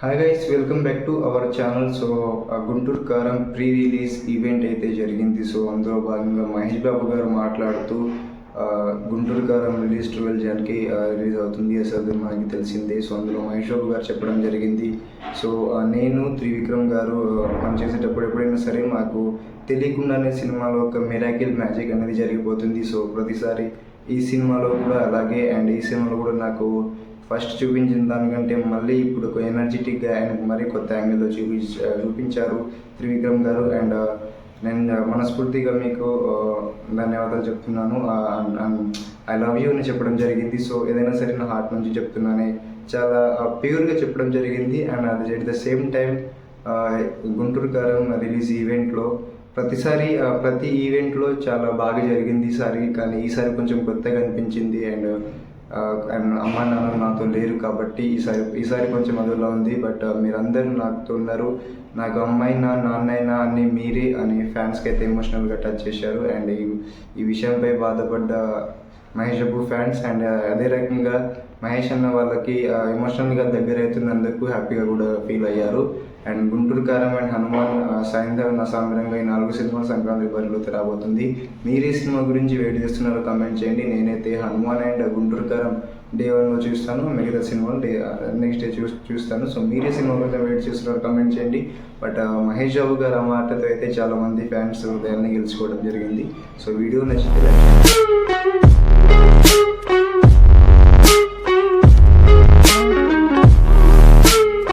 Hi guys welcome back to our channel so ఆ Guntur Kaaram pre release event అయితే జరిగింది. So అందులో భాగంగా మహేష్ బాబు గారు మాట్లాడుతూ Guntur Kaaram release twelve జన్కి release అవుతుంది. అసలు మనకి తెలిసిందే. సో అందులో మహేష్ బాబు గారు చెప్పడం జరిగింది. సో నేను త్రివిక్రమ్ గారు పనిచేసేటప్పుడు ఎప్పుడైనా సరే మాకు తెలియకుండానే సినిమాలో ఒక మెరాకిల్ మ్యాజిక్ అనేది జరిగిపోతుంది. సో ప్రతిసారి ఈ సినిమాలో కూడా అలాగే అండ్ ఈ సినిమాలో కూడా నాకు ఫస్ట్ చూపించిన దానికంటే మళ్ళీ ఇప్పుడు ఒక ఎనర్జెటిక్గా ఆయన మరీ కొత్త యాంగిల్లో చూపి చూపించారు త్రివిక్రమ్ గారు. అండ్ uh, నేను మనస్ఫూర్తిగా మీకు uh, ధన్యవాదాలు చెప్తున్నాను. ఐ లవ్ యూ అని చెప్పడం జరిగింది. సో ఏదైనా సరే నా హార్ట్ నుంచి చెప్తున్నానే. చాలా uh, ప్యూర్గా చెప్పడం జరిగింది. అండ్ అది at the same time Guntur Kaaram release ఈవెంట్లో ప్రతిసారి ప్రతి ఈవెంట్లో చాలా బాగా జరిగింది ఈసారి కానీ ఈసారి కొంచెం కొత్తగా అనిపించింది. అండ్ అండ్ అమ్మ నాన్న నాతో లేరు కాబట్టి ఈసారి ఈసారి కొంచెం అదులా ఉంది. బట్ మీరందరూ నాతో ఉన్నారు. నాకు అమ్మైనా నాన్నైనా అన్ని మీరే అని ఫ్యాన్స్కి అయితే ఎమోషనల్గా టచ్ చేశారు. అండ్ ఈ ఈ విషయంపై బాధపడ్డ మహేష్ బాబు ఫ్యాన్స్ అండ్ అదే రకంగా మహేష్ అన్న వాళ్ళకి ఎమోషనల్గా దగ్గర అవుతున్నందుకు హ్యాపీగా కూడా ఫీల్ అయ్యారు. అండ్ గుంటూరు కారం అండ్ హనుమాన్ ఆ, సాయంత్రం సాంబరంగా ఈ నాలుగు సినిమాలు సంక్రాంతి బరిలో రాబోతుంది. మీరు ఈ సినిమా గురించి వెయిట్ చేస్తున్నారో కమెంట్ చేయండి. నేనైతే హనుమాన్ అండ్ గుంటూరు కారం డే వన్లో చూస్తాను. మిగతా సినిమాలు డే నెక్స్ట్ డే చూ చూస్తాను. సో మీరే సినిమా గురించి వెయిట్ చేస్తున్నారో కమెంట్ చేయండి. బట్ మహేష్ బాబు గారు ఆ మాటతో అయితే చాలామంది ఫ్యాన్స్ హృదయాన్ని గెలుచుకోవడం జరిగింది. సో వీడియో నచ్చితే.